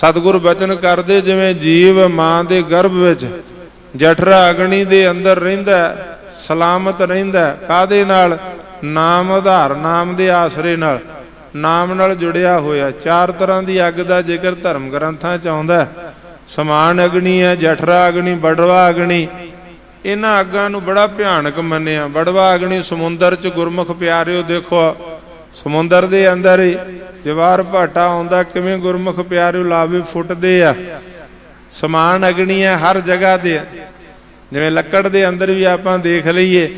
ਸਤਿਗੁਰ ਬਚਨ ਕਰਦੇ ਜਿਵੇਂ ਜੀਵ ਮਾਂ ਦੇ ਗਰਭ ਵਿੱਚ, ਜਠਰਾ ਅਗਣੀ ਦੇ ਅੰਦਰ ਰਹਿੰਦਾ ਸਲਾਮਤ ਰਹਿੰਦਾ ਹੈ। ਕਾਹਦੇ ਨਾਲ? ਨਾਮ ਆਧਾਰ, ਨਾਮ ਦੇ ਆਸਰੇ ਨਾਲ। ਨਾਮ ਨਾਲ ਜੁੜਿਆ ਹੋਇਆ। ਚਾਰ ਤਰ੍ਹਾਂ ਦੀ ਅੱਗ ਦਾ ਜ਼ਿਕਰ ਧਰਮ ਗ੍ਰੰਥਾਂ ਚ ਆਉਂਦਾ ਸਮਾਨ ਅਗਣੀ ਹੈ, ਜਠਰਾ ਅਗਣੀ ਬੜਵਾ ਅਗਣੀ ਇਹਨਾਂ ਅੱਗਾਂ ਨੂੰ ਬੜਾ ਭਿਆਨਕ ਮੰਨਿਆ। ਬੜਵਾ ਅਗਣੀ ਸਮੁੰਦਰ ਚ ਗੁਰਮੁਖ ਪਿਆਰਿਓ ਦੇਖੋ। ਸਮੁੰਦਰ ਦੇ ਅੰਦਰ ਹੀ ਜਵਾਰ ਭਾਟਾ ਆਉਂਦਾ, ਕਿਵੇਂ ਗੁਰਮੁਖ ਪਿਆਰਿਓ ਲਾਵੇ ਫੁੱਟਦੇ ਆ। ਸਮਾਨ ਅਗਣੀ ਹੈ ਹਰ ਜਗ੍ਹਾ ਤੇ ਜਿਵੇਂ ਲੱਕੜ ਦੇ ਅੰਦਰ ਵੀ ਆਪਾਂ ਦੇਖ ਲਈਏ,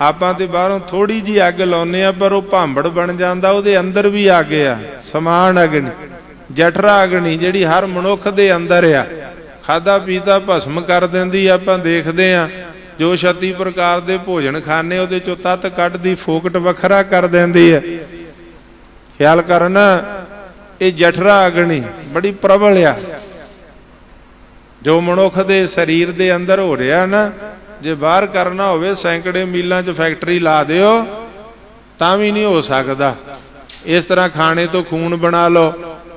ਆਪਾਂ ਤੇ ਬਾਹਰੋਂ ਥੋੜੀ ਜੀ ਅੱਗ ਲਾਉਨੇ ਆ, ਪਰ ਉਹ ਭਾਂਬੜ ਬਣ ਜਾਂਦਾ, ਉਹਦੇ ਅੰਦਰ ਵੀ ਅੱਗ ਆ। ਸਮਾਨ ਅਗਣੀ, ਜਠਰਾ ਅਗਣੀ, ਜਿਹੜੀ ਹਰ ਮਨੁੱਖ ਦੇ ਅੰਦਰ ਆ। ਖਾਦਾ ਪੀਤਾ ਭਸਮ ਕਰ ਦਿੰਦੀ ਆਪਾਂ ਦੇਖਦੇ ਆ। ਜੋ 36 ਪ੍ਰਕਾਰ ਦੇ ਭੋਜਨ ਖਾਣੇ ਉਹਦੇ ਚੋਂ ਤਤ ਕੱਢਦੀ, ਫੋਕਟ ਵੱਖਰਾ ਕਰ ਦਿੰਦੀ ਹੈ ਖਿਆਲ ਕਰਨ, ਇਹ ਜਠਰਾ ਅਗਨੀ, ਬੜੀ ਪ੍ਰਬਲ ਆ। ਜੋ ਮਨੁੱਖ ਦੇ ਸਰੀਰ ਦੇ ਅੰਦਰ ਹੋ ਰਿਹਾ ਨਾ, ਜੇ ਬਾਹਰ ਕਰਨਾ ਹੋਵੇ, ਸੈਂਕੜੇ ਮੀਲਾਂ 'ਚ ਫੈਕਟਰੀ ਲਾ ਦਿਓ, ਤਾਂ ਵੀ ਨਹੀਂ ਹੋ ਸਕਦਾ। ਇਸ ਤਰ੍ਹਾਂ ਖਾਣੇ ਤੋਂ ਖੂਨ ਬਣਾ ਲਓ,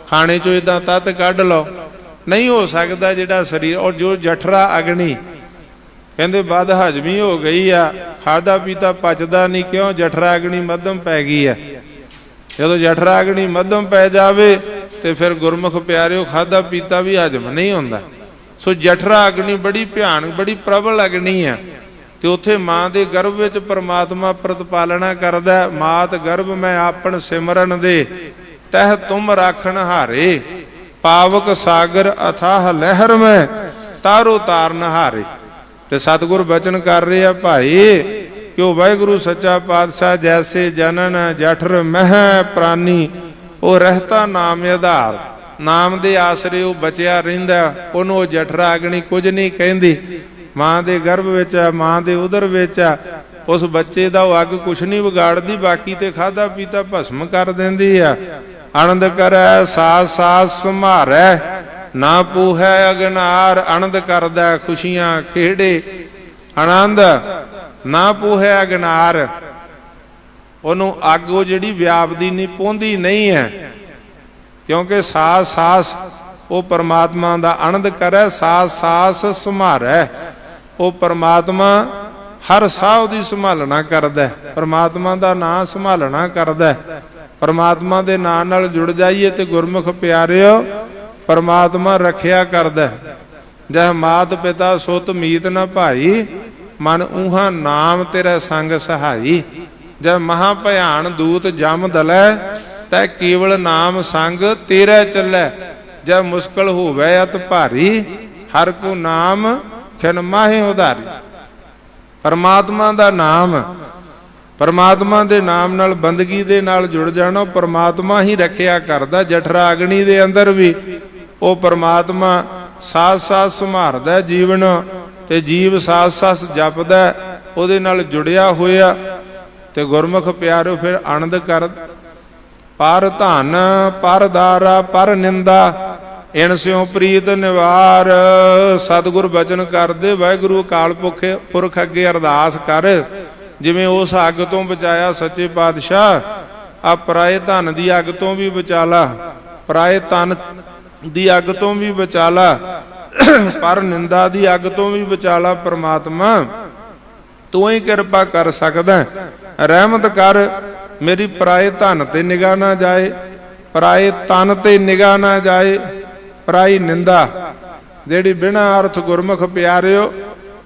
ਖਾਣੇ 'ਚੋਂ ਇਦਾਂ ਤੱਤ ਕੱਢ ਲਓ। ਨਹੀਂ ਹੋ ਸਕਦਾ ਜਿਹੜਾ ਸਰੀਰ, ਔਰ ਜੋ ਜਠਰਾ ਅਗਨੀ, ਕਹਿੰਦੇ ਬਦ ਹਜਮੀ ਹੋ ਗਈ ਆ ਖਾਦਾ ਪੀਤਾ ਪਚਦਾ ਨਹੀਂ, ਕਿਉਂ? ਜਠਰਾ ਅਗਨੀ ਮੱਧਮ ਪੈ ਗਈ ਆ। ਜਦੋਂ ਜਠਰਾ ਅਗਣੀ ਮੱਧਮ ਪੈ ਜਾਵੇ ਤੇ ਫਿਰ ਗੁਰਮੁਖ ਪਿਆਰਿਓ ਖਾਦਾ ਪੀਤਾ ਵੀ ਹਜਮ ਨਹੀਂ ਹੁੰਦਾ। ਸੋ ਜਠਰਾ ਬੜੀ ਭਿਆਨਕ, ਬੜੀ ਪ੍ਰਬਲ ਅਗਨੀ ਆ ਤੇ ਉੱਥੇ ਮਾਂ ਦੇ ਗਰਭ ਵਿੱਚ ਪ੍ਰਮਾਤਮਾ ਪ੍ਰਤਪਾਲਣਾ ਕਰਦਾ ਮਾਤ ਗਰਭ ਮੈਂ ਆਪਣ ਸਿਮਰਨ ਦੇ, ਤਹ ਤੁਮ ਰਾਖਣ ਹਾਰੇ। ਪਾਵਕ ਸਾਗਰ ਅਥਾਹ ਲਹਿਰ ਮੈਂ, ਤਾਰੋ ਤਾਰਨ ਹਾਰੇ। ਤੇ ਸਤਿਗੁਰ ਬਚਨ ਕਰ ਰਿਹਾ, ਭਾਈ ਕਿ ਉਹ ਵਾਹਿਗੁਰੂ ਸੱਚਾ ਪਾਤਸ਼ਾਹ ਜੈਸੇ ਜਨਨ ਜਠਰ ਮਹਿ ਪ੍ਰਾਨੀ, ਉਹ ਰਹਿਤਾ ਨਾਮ ਆਧਾਰ। ਨਾਮ ਦੇ ਆਸਰੇ ਉਹ ਬਚਿਆ ਰਹਿੰਦਾ, ਉਹਨੂੰ ਉਹ ਜਠਰਾ ਅਗਣੀ ਕੁਝ ਨਹੀਂ ਕਹਿੰਦੀ। ਮਾਂ ਦੇ ਗਰਭ ਵਿੱਚ ਆ ਮਾਂ ਦੇ ਉਦਰ ਵਿੱਚ ਆ ਉਸ ਬੱਚੇ ਦਾ ਉਹ ਅੱਗ ਕੁਛ ਨਹੀਂ ਵਿਗਾੜਦੀ, ਬਾਕੀ ਤੇ ਖਾਦਾ ਪੀਤਾ ਭਸਮ ਕਰ ਦਿੰਦੀ ਆ ਆਨੰਦ ਕਰੈ ਸਾਸ ਸਾਸ ਸੰਭਾਰੈ, ਨਾ ਪੂਹੈ ਅਗਨਾਰ, ਆਨੰਦ ਕਰਦਾ ਖੁਸ਼ੀਆਂ ਖੇੜੇ। ਆਨੰਦ ਨਾ ਪੂਹੈ ਅਗਨਾਰ ਉਹਨੂੰ ਅੱਗ ਉਹ ਜਿਹੜੀ ਵਿਆਪਦੀ ਨਹੀਂ ਪਹੁੰਦੀ ਨਹੀਂ ਹੈ ਕਿਉਂਕਿ ਸਾਸ ਸਾਸ ਉਹ ਪਰਮਾਤਮਾ ਦਾ ਆਨੰਦ ਕਰੈ ਸਾਸ ਸਾਸ ਸੰਭਾਰੈ ਉਹ ਪਰਮਾਤਮਾ ਹਰ ਸਾਹ ਉਹਦੀ ਸੰਭਾਲਣਾ ਕਰਦਾ ਹੈ। ਪਰਮਾਤਮਾ ਦਾ ਨਾਮ ਸੰਭਾਲਣਾ ਕਰਦਾ ਹੈ। ਪਰਮਾਤਮਾ ਦੇ ਨਾਮ ਨਾਲ ਜੁੜ ਜਾਈਏ ਤੇ ਗੁਰਮੁਖ ਪਿਆਰਿਓ, ਪਰਮਾਤਮਾ ਰੱਖਿਆ ਕਰਦਾ ਹੈ। ਜਹ ਮਾਤ ਪਿਤਾ ਸੁਤ ਮੀਤ ਨਾ ਭਾਈ ਮਨ ਊਹਾ ਨਾਮ ਤੇਰਾ ਸੰਗ ਸਹਾਈ। ਜਦ ਮਹਾ ਭਿਆਨ ਦੂਤ ਜਮ ਦਲੈ, ਤੈ ਕੇਵਲ ਨਾਮ ਸੰਗ ਤੇਰਾ ਚੱਲੈ। ਜਦ ਮੁਸ਼ਕਲ ਹੋਵੇ ਅਤ ਭਾਰੀ, ਹਰ ਕੋ ਨਾਮ ਖਿਨ ਮਾਹੇ ਉਧਾਰੀ। ਪਰਮਾਤਮਾ ਦਾ ਨਾਮ, ਪਰਮਾਤਮਾ ਦੇ ਨਾਮ ਨਾਲ ਬੰਦਗੀ ਦੇ ਨਾਲ ਜੁੜ ਜਾਣਾ ਪਰਮਾਤਮਾ ਹੀ ਰੱਖਿਆ ਕਰਦਾ ਜਠਰਾ ਅਗਨੀ ਦੇ ਅੰਦਰ ਵੀ। ਉਹ ਪਰਮਾਤਮਾ ਸਾਥ ਸਾਥ ਸੰਭਾਰਦਾ, ਜੀਵਨ ਤੇ ਜੀਵ ਸਾਥ ਸਾਥ ਜਪਦਾ ਉਹਦੇ ਨਾਲ ਜੁੜਿਆ ਹੋਇਆ ਤੇ ਗੁਰਮੁਖ ਪਿਆਰਿਓ ਫਿਰ ਆਨੰਦ ਕਰ ਪਰ ਧਨ, ਪਰ ਦਾਰਾ, ਪਰ ਨਿੰਦਾ, ਇਨ ਸਿਉ ਪ੍ਰੀਤ ਨਿਵਾਰ। ਸਤਿਗੁਰ ਬਚਨ ਕਰਦੇ, ਵਾਹਿਗੁਰੂ ਅਕਾਲ ਪੁਰਖੇ, ਪੁਰਖ ਅੱਗੇ ਅਰਦਾਸ ਕਰ। ਜਿਵੇਂ ਉਸ ਅੱਗ ਤੋਂ ਬਚਾਇਆ ਸੱਚੇ ਪਾਤਸ਼ਾਹ ਆ ਪਰਾਏ ਧਨ ਦੀ ਅੱਗ ਤੋਂ ਵੀ ਬਚਾਲਾ ਪਰਾਏ ਤਨ ਦੀ ਅੱਗ ਤੋਂ ਵੀ ਬਚਾਲਾ ਪਰ ਨਿੰਦਾ ਦੀ ਅੱਗ ਤੋਂ ਵੀ ਬਚਾਲਾ ਪ੍ਰਮਾਤਮਾ। ਤੂੰ ਹੀ ਕਿਰਪਾ ਕਰ ਸਕਦਾ ਰਹਿਮਤ ਕਰ, ਮੇਰੀ ਪਰਾਏ ਧਨ ਤੇ ਨਿਗਾਹ ਨਾ ਜਾਏ। ਪਰਾਏ ਤਨ ਤੇ ਨਿਗਾਹ ਨਾ ਜਾਏ। ਪਰਾਈ ਨਿੰਦਾ, ਜਿਹੜੀ ਬਿਨਾ ਅਰਥ ਗੁਰਮੁਖ ਪਿਆਰਿਓ,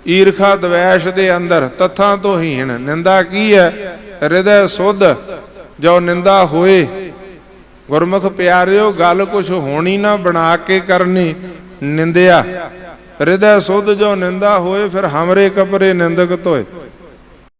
ਈਰਖਾ ਦਵੈਸ਼ ਦੇ ਅੰਦਰ ਤਥਾਂ ਤੋਂ ਹੀਣ। ਨਿੰਦਾ ਕੀ ਹੈ? ਹਿਰਦੈ ਸੁਧ, ਜੋ ਨਿੰਦਾ ਹੋਏ। ਗੁਰਮੁਖ ਪਿਆਰਿਓ, ਗੱਲ ਕੁਛ ਹੋਣੀ ਨਾ ਬਣਾ ਕੇ ਕਰਨੀ। ਨਿੰਦਿਆ। ਹਿਰਦੈ ਸੁਧ ਜੋ ਨਿੰਦਾ ਹੋਏ ਫਿਰ ਹਮਰੇ ਕਪਰੇ ਨਿੰਦਕ ਧੋਏ।